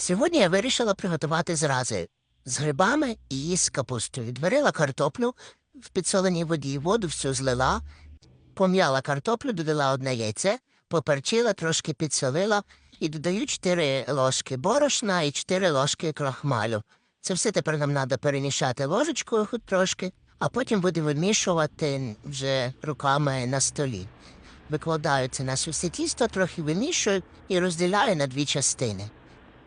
Сьогодні я вирішила приготувати зрази з грибами і з капустою. Відварила картоплю в підсоленій воді, воду всю злила, пом'яла картоплю, додала одне яйце, поперчила, трошки підсолила і додаю 4 ложки борошна і 4 ложки крахмалю. Це все тепер нам треба перемішати ложечкою хоч трошки, а потім будемо вимішувати вже руками на столі. Викладаю це на все тісто, трохи вимішую і розділяю на дві частини.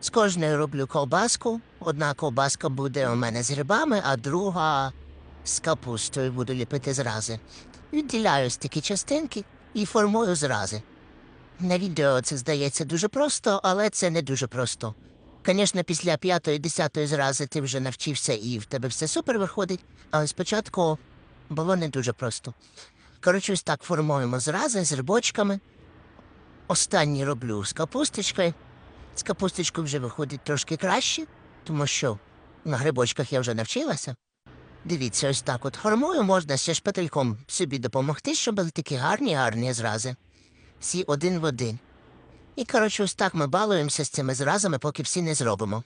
З кожної роблю ковбаску. Одна ковбаска буде у мене з грибами, а друга з капустою буду ліпити зрази. Відділяю ось такі частинки і формую зрази. На відео це здається дуже просто, але це не дуже просто. Звісно, після п'ятої, десятої зрази ти вже навчився і в тебе все супер виходить, але спочатку було не дуже просто. Коротше, ось так формуємо зрази з грибочками. Останні роблю з капусточкою. З капусточкою вже виходить трошки краще, тому що на грибочках я вже навчилася. Дивіться, ось так от формую, можна ще шпательком собі допомогти, щоб були такі гарні, гарні зрази. Всі один в один. І, коротше, ось так ми балуємося з цими зразами, поки всі не зробимо.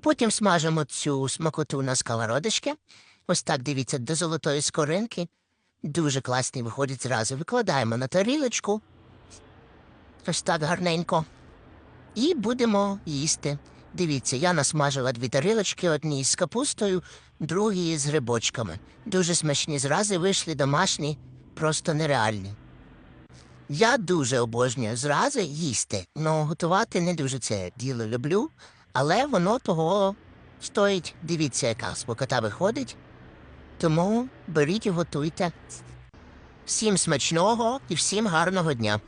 Потім смажимо цю смакоту на сковородочки. Ось так дивіться до золотої скоринки. Дуже класні виходять зрази. Викладаємо на тарілочку. Ось так гарненько. І будемо їсти. Дивіться, я насмажила дві тарілочки, одні з капустою, другі з грибочками. Дуже смачні зрази вийшли домашні, просто нереальні. Я дуже обожнюю зрази їсти, але готувати не дуже це діло люблю, але воно того стоїть. Дивіться, яка смакота виходить. Тому беріть і готуйте. Всім смачного і всім гарного дня.